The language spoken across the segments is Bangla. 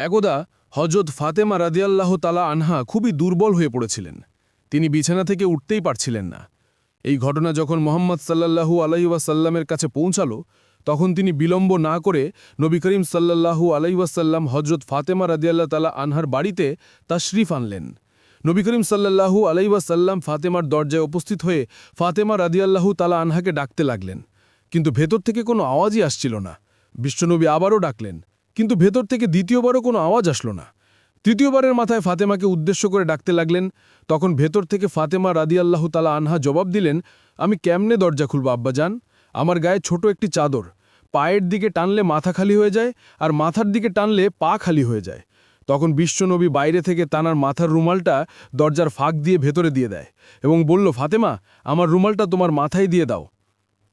একদা হজরত ফাতেমা রাদিয়াল্লাহ তালা আনহা খুবই দুর্বল হয়ে পড়েছিলেন। তিনি বিছানা থেকে উঠতেই পারছিলেন না। এই ঘটনা যখন মোহাম্মদ সাল্লাল্লাহু আলাইসাল্লামের কাছে পৌঁছালো, তখন তিনি বিলম্ব না করে নবী করিম সাল্লাল্লাহু আলাইসাল্লাম হজরত ফাতেমা রাদিয়াল্লাহ তালা আনহার বাড়িতে তা তাশরিফ আনলেন। নবী করিম সাল্লাল্লাহু আলাইসাল্লাম ফাতেমার দরজায় উপস্থিত হয়ে ফাতেমা রাদিয়াল্লাহু তালা আনহাকে ডাকতে লাগলেন। কিন্তু ভেতর থেকে কোনো আওয়াজই আসছিল না। বিশ্বনবী আবারও ডাকলেন কিন্তু ভেতর থেকে দ্বিতীয়বারও কোনো আওয়াজ আসলো না। তৃতীয়বারের মাথায় ফাতেমাকে উদ্দেশ্য করে ডাকতে লাগলেন। তখন ভেতর থেকে ফাতেমা রাদিয়াল্লাহু তালা আনহা জবাব দিলেন, আমি কেমনে দরজা খুলব, আব্বাজান? আমার গায়ে ছোট একটি চাদর। পায়ের দিকে টানলে মাথা খালি হয়ে যায় আর মাথার দিকে টানলে পা খালি হয়ে যায়। তখন বিশ্বনবী বাইরে থেকে তানার মাথার রুমালটা দরজার ফাঁক দিয়ে ভেতরে দিয়ে দেয় এবং বলল, ফাতেমা, আমার রুমালটা তোমার মাথায় দিয়ে দাও।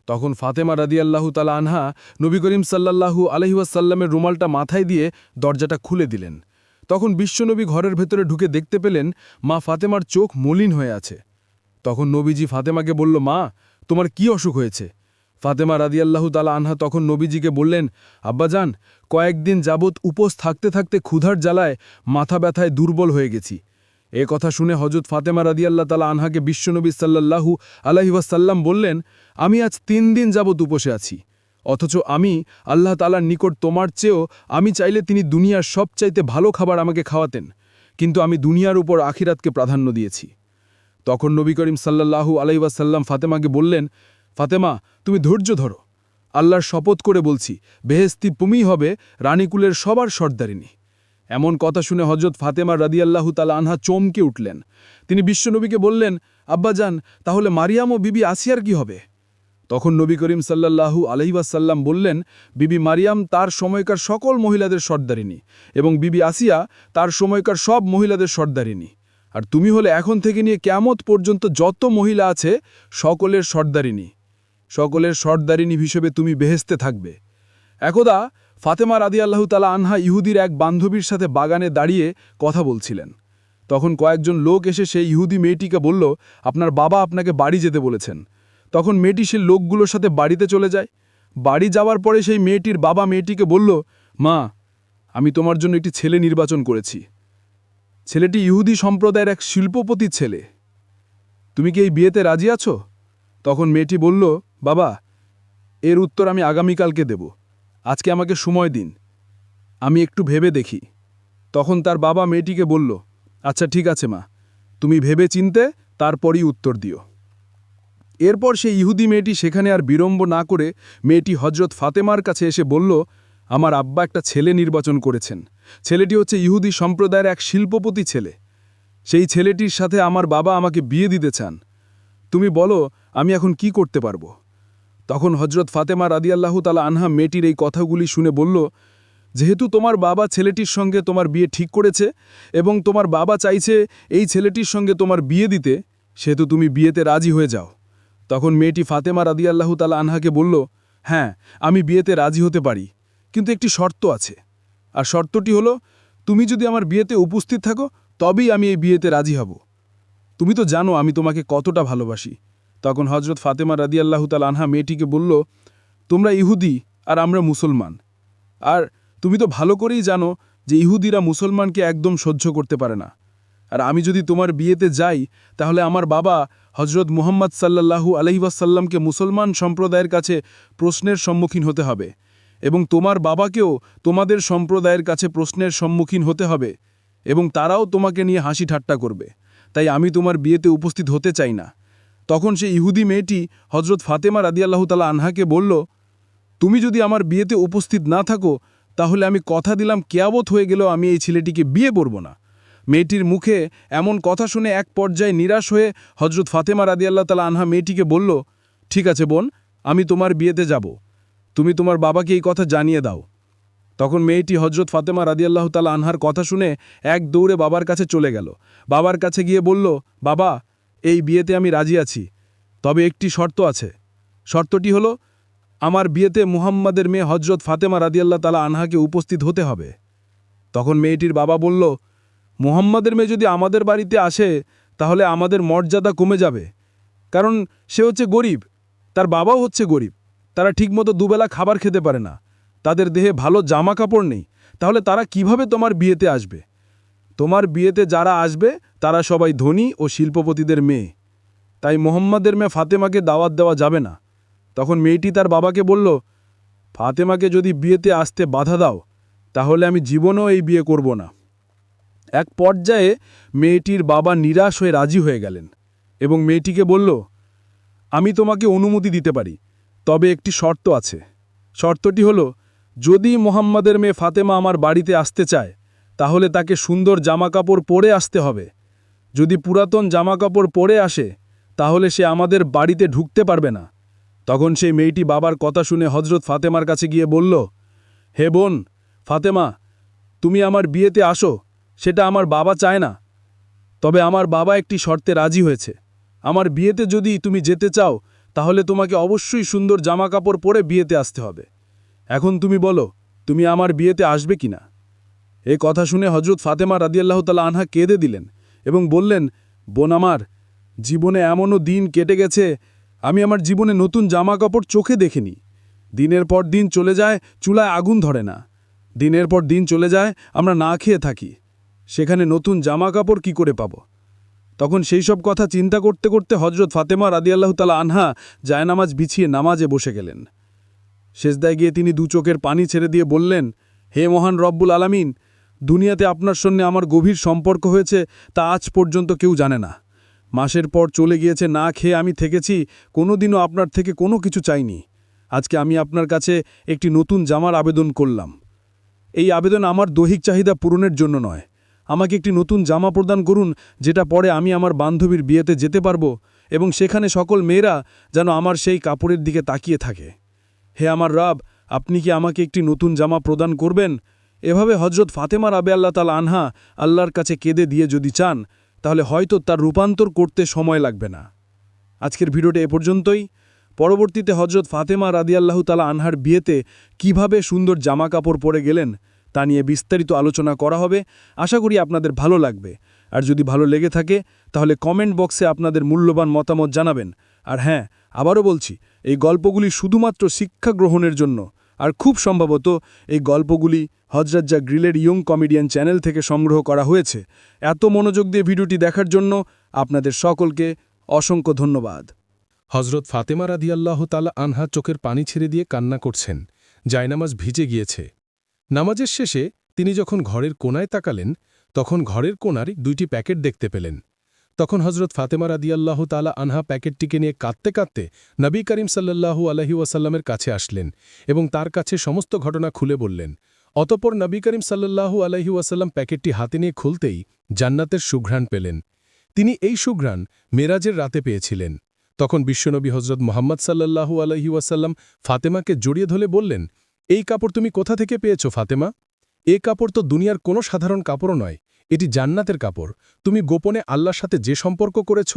তখন ফাতেমা রাদিয়াল্লাহু তালা আনহা নবী করিম সাল্লাল্লাহু আলহিউসাল্লামের রুমালটা মাথায় দিয়ে দরজাটা খুলে দিলেন। তখন বিশ্বনবী ঘরের ভেতরে ঢুকে দেখতে পেলেন মা ফাতেমার চোখ মলিন হয়ে আছে। তখন নবীজি ফাতেমাকে বলল, মা, তোমার কি অসুখ হয়েছে? ফাতেমা রাদিয়াল্লাহু তালা আনহা তখন নবীজিকে বললেন আব্বাজান কয়েকদিন যাবৎ উপোস থাকতে থাকতে ক্ষুধার জ্বালায় মাথা ব্যথায় দুর্বল হয়ে গেছি। এ কথা শুনে হজরত ফাতেমা রাদিয়াল্লাহ তালা আনহাকে বিশ্বনবী সাল্লাল্লাহু আলাহিবাসাল্লাম বললেন, আমি আজ তিন দিন যাবৎ উপসে আছি। অথচ আমি আল্লাহ তালার নিকট তোমার চেয়েও আমি চাইলে তিনি দুনিয়ার সবচাইতে ভালো খাবার আমাকে খাওয়াতেন, কিন্তু আমি দুনিয়ার উপর আখিরাতকে প্রাধান্য দিয়েছি। তখন নবী করিম সাল্লাল্লাহু আলাইসাল্লাম ফাতেমাকে বললেন, ফাতেমা, তুমি ধৈর্য ধরো। আল্লাহর শপথ করে বলছি বেহেস্তি তুমিই হবে, রানীকুলের সবার সর্দারিনী। এমন কথা শুনে হজরত ফাতেমা রাদিয়াল্লাহু তালা আনহা চমকে উঠলেন। তিনি বিশ্বনবীকে বললেন আব্বাজান তাহলে মারিয়াম ও বিবি আসিয়ার কি হবে? তখন নবী করিম সাল্লাল্লাহু আলহিবাসাল্লাম বললেন, বিবি মারিয়াম তার সময়কার সকল মহিলাদের সর্দারিনী এবং বিবি আসিয়া তার সময়কার সব মহিলাদের সর্দারিনী। আর তুমি হলে এখন থেকে নিয়ে কেমত পর্যন্ত যত মহিলা আছে, সকলের সর্দারিনী। সকলের সর্দারিনী হিসেবে তুমি বেহেস্তে থাকবে। একদা ফাতেমা রাদি আল্লাহ তালা আনহা ইহুদির এক বান্ধবীর সাথে বাগানে দাঁড়িয়ে কথা বলছিলেন। তখন কয়েকজন লোক এসে সেই ইহুদি মেয়েটিকে বলল, আপনার বাবা আপনাকে বাড়ি যেতে বলেছেন। তখন মেয়েটি সে লোকগুলোর সাথে বাড়িতে চলে যায়। বাড়ি যাওয়ার পরে সেই মেয়েটির বাবা মেয়েটিকে বলল, মা, আমি তোমার জন্য একটি ছেলে নির্বাচন করেছি। ছেলেটি ইহুদি সম্প্রদায়ের এক শিল্পপতির ছেলে। তুমি কি এই বিয়েতে রাজি আছো? তখন মেয়েটি বলল, বাবা, এর উত্তর আমি আগামীকালকে দেব। আজকে আমাকে সময় দিন। আমি একটু ভেবে দেখি। তখন তার বাবা মেয়েটিকে বলল আচ্ছা ঠিক আছে মা, তুমি ভেবে চিনতে তারপরই উত্তর দিও। এরপর সেই ইহুদি মেয়েটি সেখানে আর বিড়ম্ব না করে মেয়েটি হজরত ফাতেমার কাছে এসে বলল, আমার আব্বা একটা ছেলে নির্বাচন করেছেন। ছেলেটি হচ্ছে ইহুদি সম্প্রদায়ের এক শিল্পপতি ছেলে। সেই ছেলেটির সাথে আমার বাবা আমাকে বিয়ে দিতে চান। তুমি বলো, আমি এখন কি করতে পারব? তখন হজরত ফাতেমা রাদিয়াল্লাহু তালা আনহা মেয়েটির এই কথাগুলি শুনে বলল, যেহেতু তোমার বাবা ছেলেটির সঙ্গে তোমার বিয়ে ঠিক করেছে এবং তোমার বাবা চাইছে এই ছেলেটির সঙ্গে তোমার বিয়ে দিতে, সেহেতু তুমি বিয়েতে রাজি হয়ে যাও। তখন মেয়েটি ফাতেমা রাদিয়াল্লাহু তালা আনহাকে বলল হ্যাঁ আমি বিয়েতে রাজি হতে পারি, কিন্তু একটি শর্ত আছে। আর শর্তটি হলো, তুমি যদি আমার বিয়েতে উপস্থিত থাকো, তবেই আমি এই বিয়েতে রাজি হব। তুমি তো জানো আমি তোমাকে কতটা ভালোবাসি। তখন হজরত ফাতেমা রাদিয়াল্লাহু তাল আনহা মেয়েটিকে বলল, তোমরা ইহুদি আর আমরা মুসলমান। আর তুমি তো ভালো করেই জানো যে ইহুদিরা মুসলমানকে একদম সহ্য করতে পারে না। আর আমি যদি তোমার বিয়েতে যাই, তাহলে আমার বাবা হজরত মুহাম্মদ সাল্লাল্লাহু আলহিবাসাল্লামকে মুসলমান সম্প্রদায়ের কাছে প্রশ্নের সম্মুখীন হতে হবে এবং তোমার বাবাকেও তোমাদের সম্প্রদায়ের কাছে প্রশ্নের সম্মুখীন হতে হবে এবং তারাও তোমাকে নিয়ে হাসি ঠাট্টা করবে। তাই আমি তোমার বিয়েতে উপস্থিত হতে চাই না। তখন সে ইহুদি মেয়েটি হজরত ফাতেমা রাদিয়াল্লাহ তালা আনহাকে বলল, তুমি যদি আমার বিয়েতে উপস্থিত না থাকো, তাহলে আমি কথা দিলাম কেয়াবত হয়ে গেলেও আমি এই ছেলেটিকে বিয়ে করব না। মেয়েটির মুখে এমন কথা শুনে এক পর্যায়ে নিরাশ হয়ে হজরত ফাতেমা রাদিয়াল্লাহ তালা আনহা মেয়েটিকে বলল, ঠিক আছে বোন, আমি তোমার বিয়েতে যাব। তুমি তোমার বাবাকে এই কথা জানিয়ে দাও। তখন মেয়েটি হজরত ফাতেমা রাদিয়াল্লাহ তালা আনহার কথা শুনে এক দৌড়ে বাবার কাছে চলে গেল। বাবার কাছে গিয়ে বলল, বাবা এই বিয়েতে আমি রাজি আছি, তবে একটি শর্ত আছে। শর্তটি হলো, আমার বিয়েতে মুহাম্মাদের মেয়ে হজরত ফাতেমা রাদিয়াল্লাহ তালা আনহাকে উপস্থিত হতে হবে। তখন মেয়েটির বাবা বলল, মুহাম্মাদের মেয়ে যদি আমাদের বাড়িতে আসে, তাহলে আমাদের মর্যাদা কমে যাবে। কারণ সে হচ্ছে গরিব, তার বাবাও হচ্ছে গরিব, তারা ঠিকমতো দুবেলা খাবার খেতে পারে না, তাদের দেহে ভালো জামা কাপড় নেই, তাহলে তারা কীভাবে তোমার বিয়েতে আসবে? তোমার বিয়েতে যারা আসবে, তারা সবাই ধনী ও শিল্পপতিদের মেয়ে। তাই মোহাম্মদের মেয়ে ফাতেমাকে দাওয়াত দেওয়া যাবে না। তখন মেয়েটি তার বাবাকে বলল, ফাতেমাকে যদি বিয়েতে আসতে বাধা দাও, তাহলে আমি জীবনেও এই বিয়ে করব না। এক পর্যায়ে মেয়েটির বাবা নিরাশ হয়ে রাজি হয়ে গেলেন এবং মেয়েটিকে বলল, আমি তোমাকে অনুমতি দিতে পারি, তবে একটি শর্ত আছে। শর্তটি হল, যদি মোহাম্মদের মেয়ে ফাতেমা আমার বাড়িতে আসতে চায় তাহলে তাকে সুন্দর জামাকাপড় পরে আসতে হবে। যদি পুরাতন জামাকাপড় পরে আসে, তাহলে সে আমাদের বাড়িতে ঢুকতে পারবে না। তখন সেই মেয়েটি বাবার কথা শুনে হজরত ফাতেমার কাছে গিয়ে বলল, হে বোন, ফাতেমা, তুমি আমার বিয়েতে আসো, সেটা আমার বাবা চায় না। তবে আমার বাবা একটি শর্তে রাজি হয়েছে। আমার বিয়েতে যদি তুমি যেতে চাও, তাহলে তোমাকে অবশ্যই সুন্দর জামাকাপড় পরে বিয়েতে আসতে হবে। এখন তুমি বলো, তুমি আমার বিয়েতে আসবে কি না এ কথা শুনে হজরত ফাতেমা রাদিয়াল্লাহ তালা আনহা কেঁদে দিলেন এবং বললেন, বোন আমার, জীবনে এমনও দিন কেটে গেছে, আমি আমার জীবনে নতুন জামা কাপড় চোখে দেখিনি। দিনের পর দিন চলে যায়, চুলায় আগুন ধরে না। দিনের পর দিন চলে যায়, আমরা না খেয়ে থাকি। সেখানে নতুন জামা কাপড় কী করে পাব? তখন সেই সব কথা চিন্তা করতে করতে হজরত ফাতেমা রাদিয়াল্লাহ তালা আনহা জায়নামাজ বিছিয়ে নামাজে বসে গেলেন। শেষদায় গিয়ে তিনি দু চোখের পানি ছেড়ে দিয়ে বললেন, হে মহান রব্বুল আলামিন দুনিয়াতে আপনার সঙ্গে আমার গভীর সম্পর্ক হয়েছে তা আজ পর্যন্ত কেউ জানে না। মাসের পর চলে গিয়েছে, না খেয়ে আমি থেকেছি, কোনোদিনও আপনার থেকে কোনো কিছু চাইনি। আজকে আমি আপনার কাছে একটি নতুন জামার আবেদন করলাম। এই আবেদন আমার দৈহিক চাহিদা পূরণের জন্য নয়। আমাকে একটি নতুন জামা প্রদান করুন, যেটা পরে আমি আমার বান্ধবীর বিয়েতে যেতে পারব এবং সেখানে সকল মেয়েরা যেন আমার সেই কাপড়ের দিকে তাকিয়ে থাকে। হে আমার রাব, আপনি কি আমাকে একটি নতুন জামা প্রদান করবেন? এভাবে হজরত ফাতেমা রাবে আল্লাহ তাল আনহা আল্লাহর কাছে কেঁদে দিয়ে যদি চান, তাহলে হয়তো তার রূপান্তর করতে সময় লাগবে না। আজকের ভিডিওটা এ পর্যন্তই। পরবর্তীতে হজরত ফাতেমা রাদি রাদিয়াল্লাহু তালা আনহার বিয়েতে কীভাবে সুন্দর জামা কাপড় পরে গেলেন, তা নিয়ে বিস্তারিত আলোচনা করা হবে। আশা করি আপনাদের ভালো লাগবে। আর যদি ভালো লেগে থাকে, তাহলে কমেন্ট বক্সে আপনাদের মূল্যবান মতামত জানাবেন। আর হ্যাঁ আবারও বলছি, এই গল্পগুলি শুধুমাত্র শিক্ষা গ্রহণের জন্য। আর খুব সম্ভবত এই গল্পগুলি হজরজ্জা গ্রিলের ইয়ং কমেডিয়ান চ্যানেল থেকে সংগ্রহ করা হয়েছে। এত মনোযোগ দিয়ে ভিডিওটি দেখার জন্য আপনাদের সকলকে অসংখ্য ধন্যবাদ। হজরত ফাতেমা রাদিয়াল্লাহ তালা আনহা চোখের পানি ছেড়ে দিয়ে কান্না করছেন। জায়নামাজ ভিজে গিয়েছে। নামাজের শেষে তিনি যখন ঘরের কোনায় তাকালেন, তখন ঘরের কোনার দুইটি প্যাকেট দেখতে পেলেন। তখন হজরত ফাতেমা রাদিয়াল্লাহ তালা আনহা প্যাকেটটিকে নিয়ে কাঁদতে কাঁদতে নবী করিম সাল্লাল্লাহু আলহি ওয়াসাল্লামের কাছে আসলেন এবং তার কাছে সমস্ত ঘটনা খুলে বললেন। অতপর নবী করিম সাল্লাল্লাহু আলহি ওয়াসাল্লাম প্যাকেটটি হাতে নিয়ে খুলতেই জান্নাতের সুঘ্রাণ পেলেন। তিনি এই সুঘ্রাণ মেরাজের রাতে পেয়েছিলেন। তখন বিশ্বনবী হজরত মোহাম্মদ সাল্লাল্লাহু আলহি ওয়াসাল্লাম ফাতেমাকে জড়িয়ে ধরে বললেন, এই কাপড় তুমি কোথা থেকে পেয়েছ, ফাতেমা? এ কাপড় তো দুনিয়ার কোনো সাধারণ কাপড়ও নয়, এটি জান্নাতের কাপড়। তুমি গোপনে আল্লাহর সাথে যে সম্পর্ক করেছ,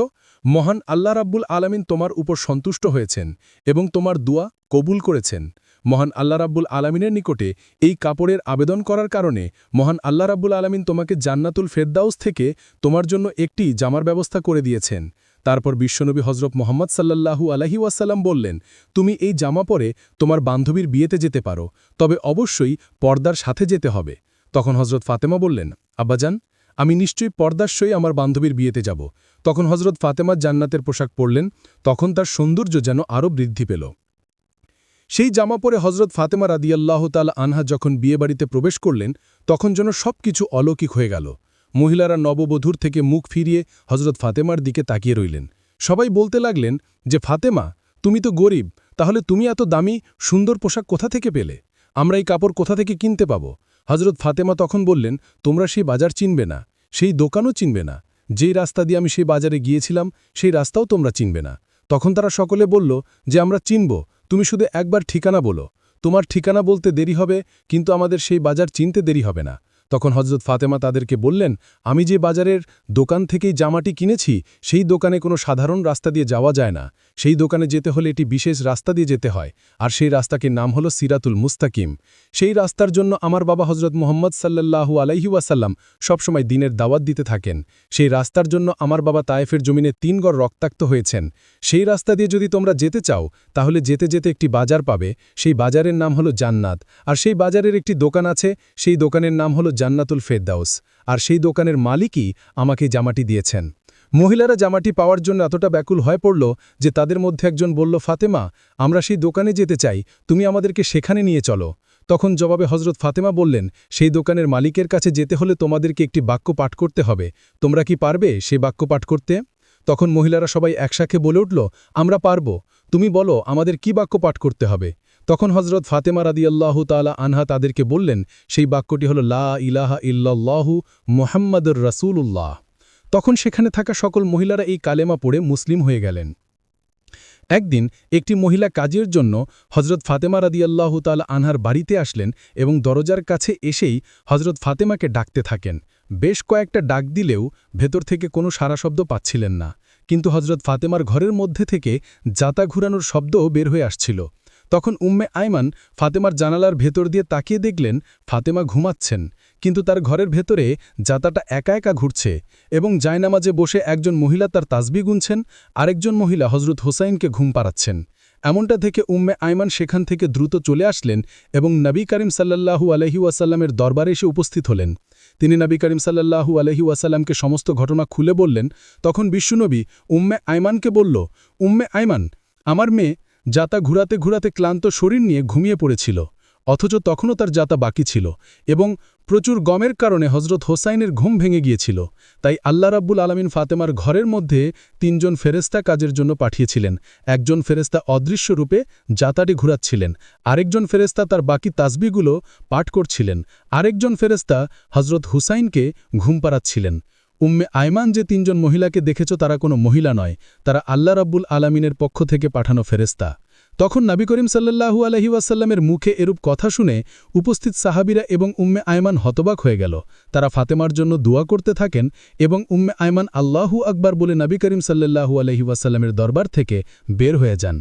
মহান আল্লাহ রাব্বুল আলামিন তোমার উপর সন্তুষ্ট হয়েছেন এবং তোমার দুয়া কবুল করেছেন। মহান আল্লাহ রাব্বুল আলামিনের নিকটে এই কাপড়ের আবেদন করার কারণে মহান আল্লাহ রাব্বুল আলামিন তোমাকে জান্নাতুল ফেরদাউস থেকে তোমার জন্য একটি জামার ব্যবস্থা করে দিয়েছেন। তারপর বিশ্বনবী হজরত মোহাম্মদ সাল্লাল্লাহু আলহি ওয়াসাল্লাম বললেন, তুমি এই জামা পরে তোমার বান্ধবীর বিয়েতে যেতে পারো, তবে অবশ্যই পর্দার সাথে যেতে হবে। তখন হজরত ফাতেমা বললেন আব্বাজান আমি নিশ্চয়ই পর্দার সই আমার বান্ধবীর বিয়েতে যাব। তখন হজরত ফাতেমা জান্নাতের পোশাক পরলেন, তখন তার সৌন্দর্য যেন আরও বৃদ্ধি পেল। সেই জামা পরে হজরত ফাতেমা রাদিয়াল্লাহ তাল আনহা যখন বিয়েবাড়িতে প্রবেশ করলেন, তখন যেন সব কিছু অলৌকিক হয়ে গেল। মহিলারা নববধূর থেকে মুখ ফিরিয়ে হজরত ফাতেমার দিকে তাকিয়ে রইলেন। সবাই বলতে লাগলেন যে, ফাতেমা, তুমি তো গরিব, তাহলে তুমি এত দামি, সুন্দর পোশাক কোথা থেকে পেলে? আমরা এই কাপড় কোথা থেকে কিনতে পাব? হজরত ফাতেমা তখন বললেন, তোমরা সেই বাজার চিনবে না, সেই দোকানও চিনবে না। যেই রাস্তা দিয়ে আমি সেই বাজারে গিয়েছিলাম, সেই রাস্তাও তোমরা চিনবে না। তখন তারা সকলে বলল যে, আমরা চিনব তুমি শুধু একবার ঠিকানা বলো। তোমার ঠিকানা বলতে দেরি হবে, কিন্তু আমাদের সেই বাজার চিনতে দেরি হবে না। তখন হজরত ফাতেমা তাদেরকে বললেন, আমি যে বাজারের দোকান থেকেই জামাটি কিনেছি, সেই দোকানে কোনো সাধারণ রাস্তা দিয়ে যাওয়া যায় না। সেই দোকানে যেতে হলে এটি বিশেষ রাস্তা দিয়ে যেতে হয়, আর সেই রাস্তাকে নাম হলো সিরাতুল মুস্তাকিম। সেই রাস্তার জন্য আমার বাবা হজরত মোহাম্মদ সাল্লাল্লাহু আলাইহি ওয়াসাল্লাম সবসময় দিনের দাওয়াত দিতে থাকেন। সেই রাস্তার জন্য আমার বাবা তায়েফের জমিনে তিন গড় রক্তাক্ত হয়েছেন। সেই রাস্তা দিয়ে যদি তোমরা যেতে চাও, তাহলে যেতে যেতে একটি বাজার পাবে। সেই বাজারের নাম হলো জান্নাত, আর সেই বাজারের একটি দোকান আছে, সেই দোকানের নাম হলো জান্নাতুল ফেরদাউস, আর সেই দোকানের মালিকই আমাকে জামাটি দিয়েছেন। মহিলারা জামাটি পাওয়ার জন্য এতটা ব্যাকুল হয়ে পড়ল যে তাদের মধ্যে একজন বলল, ফাতেমা, আমরা সেই দোকানে যেতে চাই, তুমি আমাদেরকে সেখানে নিয়ে চলো। তখন জবাবে হজরত ফাতেমা বললেন, সেই দোকানের মালিকের কাছে যেতে হলে তোমাদেরকে একটি বাক্য পাঠ করতে হবে। তোমরা কি পারবে সেই বাক্য পাঠ করতে? তখন মহিলারা সবাই একসাথে বলে উঠল, আমরা পারব। তুমি বলো, আমাদের কি বাক্য পাঠ করতে হবে? তখন হজরত ফাতেমা রাদিয়াল্লাহ তালা আনহা তাদেরকে বললেন, সেই বাক্যটি হল, লা ইলাহা ইল্লাল্লাহু মোহাম্মদুর রাসূলুল্লাহ। তখন সেখানে থাকা সকল মহিলারা এই কালেমা পড়ে মুসলিম হয়ে গেলেন। একদিন একটি মহিলা কাজের জন্য হজরত ফাতেমা রাদিয়াল্লাহ তাল আনহার বাড়িতে আসলেন এবং দরজার কাছে এসেই হজরত ফাতেমাকে ডাকতে থাকেন। বেশ কয়েকটা ডাক দিলেও ভেতর থেকে কোনো সারা শব্দ পাচ্ছিলেন না। কিন্তু হজরত ফাতেমার ঘরের মধ্যে থেকে জাতা ঘুরানোর শব্দও বের হয়ে আসছিল। তখন উম্মে আইমান ফাতেমার জানালার ভেতর দিয়ে তাকিয়ে দেখলেন ফাতেমা ঘুমাচ্ছেন, কিন্তু তার ঘরের ভেতরে জাতাটা একা একা ঘুরছে এবং জায়নামাজে বসে একজন মহিলা তার তাজবি গুনছেন, আরেকজন মহিলা হজরত হোসাইনকে ঘুম পাড়াচ্ছেন। এমনটা থেকে উম্মে আইমান সেখান থেকে দ্রুত চলে আসলেন এবং নবী করিম সাল্লাল্লাহু আলহি ওয়াসাল্লামের দরবারে এসে উপস্থিত হলেন। তিনি নবী করিম সাল্লাল্লাহু আলহি ওয়াসাল্লামকে সমস্ত ঘটনা খুলে বললেন, তখন বিশ্বনবী উম্মে আইমানকে বলল, উম্মে আইমান, আমার মেয়ে যাতা ঘুরাতে ঘুরাতে ক্লান্ত শরীর নিয়ে ঘুমিয়ে পড়েছিল, অথচ তখনও তার যাতা বাকি ছিল এবং প্রচুর গমের কারণে হজরত হোসাইনের ঘুম ভেঙে গিয়েছিল। তাই আল্লাহ রাব্বুল আলমিন ফাতেমার ঘরের মধ্যে তিনজন ফেরেস্তা কাজের জন্য পাঠিয়েছিলেন। একজন ফেরেস্তা অদৃশ্য রূপে যাতাটি ঘুরাচ্ছিলেন। আরেকজন ফেরেস্তা তার বাকি তাসবিগুলো পাঠ করছিলেন। আরেকজন ফেরেস্তা হজরত হুসাইনকে ঘুম পাড়াচ্ছিলেন। উম্মে আইমান যে তিনজন মহিলাকে দেখেছ, তারা কোনো মহিলা নয়, তারা আল্লাহ রাব্বুল আলামিনের পক্ষ থেকে পাঠানো ফেরেস্তা তখন নবী করিম সাল্লাল্লাহু আলহি ওয়াসাল্লামের মুখে এরূপ কথা শুনে উপস্থিত সাহাবিরা এবং উম্মে আয়মান হতবাক হয়ে গেল। তারা ফাতেমার জন্য দোয়া করতে থাকেন এবং উম্মে আয়মান আল্লাহু আকবার বলে নবী করিম সাল্লাল্লাহু আলহি ওয়াসাল্লামের দরবার থেকে বের হয়ে যান।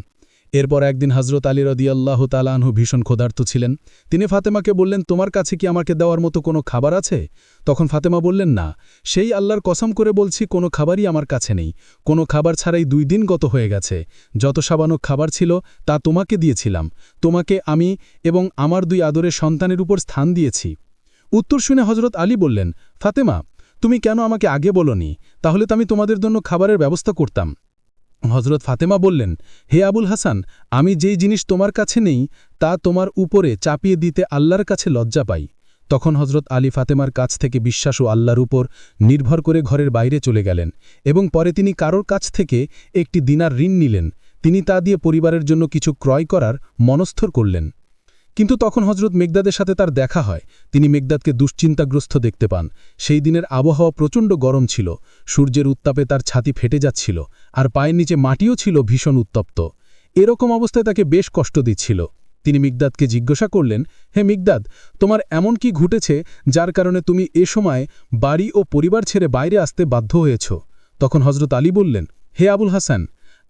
এরপর একদিন হজরত আলী রদিয়াল্লাহ তালানহু ভীষণ ক্ষুধার্ত ছিলেন। তিনি ফাতেমাকে বললেন, তোমার কাছে কি আমাকে দেওয়ার মতো কোনো খাবার আছে? তখন ফাতেমা বললেন, না, সেই আল্লাহর কসম করে বলছি, কোনো খাবারই আমার কাছে নেই। কোনো খাবার ছাড়াই দুই দিন গত হয়ে গেছে। যত সাবানক খাবার ছিল, তা তোমাকে দিয়েছিলাম। তোমাকে আমি এবং আমার দুই আদরের সন্তানের উপর স্থান দিয়েছি। উত্তর শুনে হজরত আলী বললেন, ফাতেমা, তুমি কেন আমাকে আগে বলনি? তাহলে তো আমি তোমাদের জন্য খাবারের ব্যবস্থা করতাম। হজরত ফাতেমা বললেন, হে আবুল হাসান, আমি যেই জিনিস তোমার কাছে নেই, তা তোমার উপরে চাপিয়ে দিতে আল্লাহর কাছে লজ্জা পাই। তখন হজরত আলী ফাতেমার কাছ থেকে বিশ্বাস ও আল্লাহর উপর নির্ভর করে ঘরের বাইরে চলে গেলেন এবং পরে তিনি কারোর কাছ থেকে একটি দিনার ঋণ নিলেন। তিনি তা দিয়ে পরিবারের জন্য কিছু ক্রয় করার মনস্থর করলেন। কিন্তু তখন হজরত মেঘদাদের সাথে তার দেখা হয়। তিনি মেঘদাদকে দুশ্চিন্তাগ্রস্ত দেখতে পান। সেই দিনের আবহাওয়া প্রচণ্ড গরম ছিল। সূর্যের উত্তাপে তার ছাতি ফেটে যাচ্ছিল আর পায়ের নিচে মাটিও ছিল ভীষণ উত্তপ্ত। এরকম অবস্থায় তাকে বেশ কষ্ট দিচ্ছিল। তিনি মিগদাদকে জিজ্ঞাসা করলেন, হে মিগদাদ তোমার এমন কি ঘটেছে যার কারণে তুমি এ সময় বাড়ি ও পরিবার ছেড়ে বাইরে আসতে বাধ্য হয়েছ? তখন হজরত আলী বললেন, হে আবুল হাসান,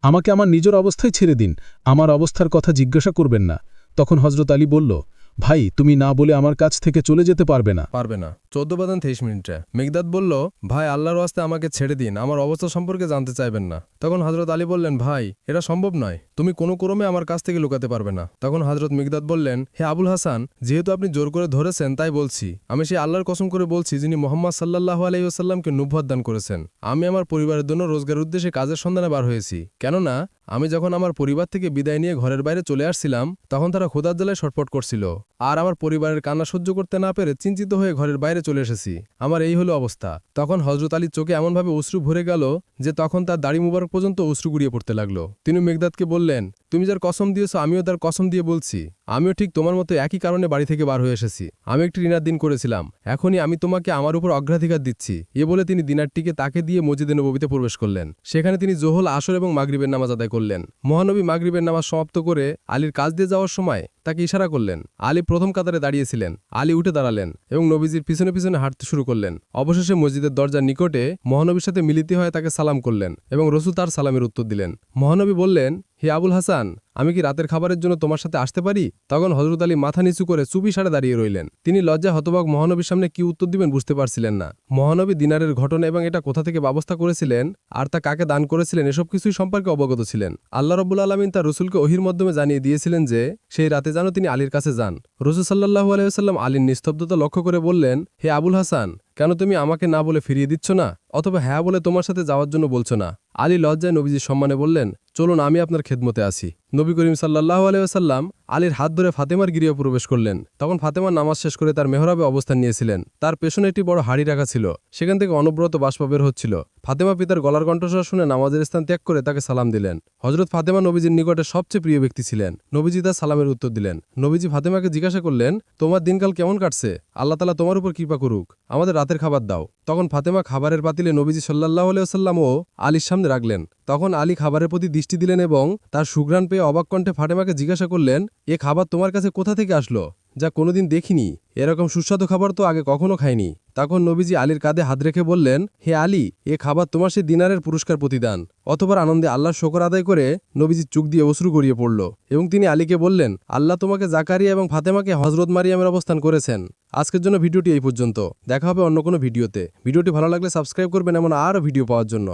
আমাকে আমার নিজের অবস্থায় ছেড়ে দিন। আমার অবস্থার কথা জিজ্ঞাসা করবেন না। তখন হজরত আলী বলল, ভাই, তুমি না বলে আমার কাছ থেকে চলে যেতে পারবে না। পারবে না। চোদ্দ বাদান তেইশ মিনিটে। মেঘদাদ বলল, ভাই, আল্লাহর ওয়াস্তে আমাকে ছেড়ে দিন। আমার অবস্থা সম্পর্কে জানতে চাইবেন না। তখন হজরত আলী বললেন, ভাই, এটা সম্ভব নয়। তুমি কোনো ক্রমে আমার কাছ থেকে লুকাতে পারবে না। তখন হজরত মিগদাদ বললেন, হে আবুল হাসান, যেহেতু আপনি জোর করে ধরেছেন, তাই বলছি। আমি সেই আল্লাহর কসম করে বলছি যিনি মোহাম্মদ সাল্লাহ আলাইসাল্লামকে নুভ্বত করেছেন। আমি আমার পরিবারের জন্য রোজগার উদ্দেশ্যে কাজের সন্ধানে বার হয়েছি। কেননা আমি যখন আমার পরিবার থেকে বিদায় নিয়ে ঘরের বাইরে চলে আসছিলাম, তখন তারা খোদার জেলায় ছটফট করছিল। আর আমার পরিবারের কান্না সহ্য করতে না পেরে চিন্তিত হয়ে ঘরের বাইরে চলে এসেছি। আমার এই হলো অবস্থা। তখন হজরত আলীর চোখে এমনভাবে অশ্রু ভরে গেল যে তখন তার দাড়ি মুবারক পর্যন্ত অশ্রু গুড়িয়ে পড়তে লাগল। তিনি মেঘদাদকে বললেন, তুমি যার কসম দিয়েছ, আমিও তার কসম দিয়ে বলছি। আমিও ঠিক তোমার মতো একই কারণে বাড়ি থেকে বার হয়ে এসেছি। আমি একটি ঋণার দিন করেছিলাম। এখনই আমি তোমাকে আমার উপর অগ্রাধিকার দিচ্ছি। এ বলে তিনি দিনারটিকে তাকে দিয়ে মসজিদে নবীতে প্রবেশ করলেন। সেখানে তিনি জোহল, আসর এবং মাগরিবের নামাজ আদায় করলেন। মহানবী মাগরিবের নামাজ সমাপ্ত করে আলীর কাজ দিয়ে যাওয়ার সময় তাকে ইশারা করলেন, আলী প্রথম কাতারে দাঁড়িয়েছিলেন, আলী উঠে দাঁড়ালেন এবং নবীজির পিছনে পিছনে হাঁটতে শুরু করলেন। অবশেষে মসজিদের দরজার নিকটে মহানবীর সাথে মিলিত হয়ে তাকে সালাম করলেন এবং রসুল তার সালামের উত্তর দিলেন। মহানবী বললেন হে আবুল হাসান, আমি কি রাতের খাবারের জন্য তোমার সাথে আসতে পারি? তখন হজরত আলী মাথা নিচু করে চুপি সারে দাঁড়িয়ে রইলেন। তিনি লজ্জা হতবাক মহানবীর সামনে কি উত্তর দিবেন বুঝতে পারছিলেন না। মহানবী দিনারের ঘটনা এবং এটা কোথা থেকে ব্যবস্থা করেছিলেন, আর তা কাকে দান করেছিলেন, এসব কিছুই সম্পর্কে অবগত ছিলেন। আল্লাহ রব্বুল আলমিন তার রসুলকে ওহির মাধ্যমে জানিয়ে দিয়েছিলেন যে, সেই রাতে যেন তিনি আলীর কাছে যান। রসুল সাল্লাহু আলাইসাল্লাম আলীর নিস্তব্ধতা লক্ষ্য করে বললেন, হে আবুল হাসান, কেন তুমি আমাকে না বলে ফিরিয়ে দিচ্ছ না? অথবা হ্যাঁ বলে তোমার সাথে যাওয়ার জন্য বলছো না। আলী লজ্জায় নবীজির সম্মানে বললেন, চলুন, আমি আপনার খেদমতে আসি নবী করিম সাল্লাহ আলাইসাল্লাম আলীর হাত ধরে ফাতেমার গৃহে প্রবেশ করলেন। তখন ফাতেমার নামাজ শেষ করে তার মেহরাবে অবস্থান নিয়েছিলেন। তার পেছনে একটি বড় হাড়ি রাখা ছিল। সেখান থেকে অনবরত বাষ্প বের হচ্ছিল। ফাতেমা পিতার গলার কণ্ঠস্বর শুনে নামাজের স্থান ত্যাগ করে তাকে সালাম দিলেন। হজরত ফাতেমা নবীজির নিকটে সবচেয়ে প্রিয় ব্যক্তি ছিলেন। নবীজি তার সালামের উত্তর দিলেন, নবীজি, ফাতেমাকে জিজ্ঞাসা করলেন, তোমার দিনকাল কেমন কাটছে? আল্লাহ তালা তোমার উপর কৃপা করুক। আমাদের রাতের খাবার দাও। তখন ফাতেমা খাবারের পাতিলে নবীজি সাল্লাহ আলিয়াল্লামও ও আলীর সামনে রাখলেন। তখন আলী খাবারের প্রতি দৃষ্টি দিলেন এবং তার সুগ্রাণ পেয়ে অবাক কণ্ঠে ফাটেমাকে জিজ্ঞাসা করলেন, এ খাবার তোমার কাছে কোথা থেকে আসলো? যা কোনোদিন দেখিনি। এরকম সুস্বাদু খাবার তো আগে কখনো খাইনি। তখন নবীজি আলীর কাঁধে হাত রেখে বললেন, হে আলী, এ খাবার তোমার সে দিনারের পুরস্কার প্রতিদান। অতবার আনন্দে আল্লাহর শকর আদায় করে নবীজি চুক দিয়ে অশ্রু গড়িয়ে পড়ল এবং তিনি আলীকে বললেন, আল্লাহ তোমাকে জাকারিয়া এবং ফাতেমাকে হজরত মারিয়ামের অবস্থান করেছেন। আজকের জন্য ভিডিওটি এই পর্যন্ত। দেখা হবে অন্য কোনো ভিডিওতে। ভিডিওটি ভালো লাগলে সাবস্ক্রাইব করবেন এমন আরও ভিডিও পাওয়ার জন্য।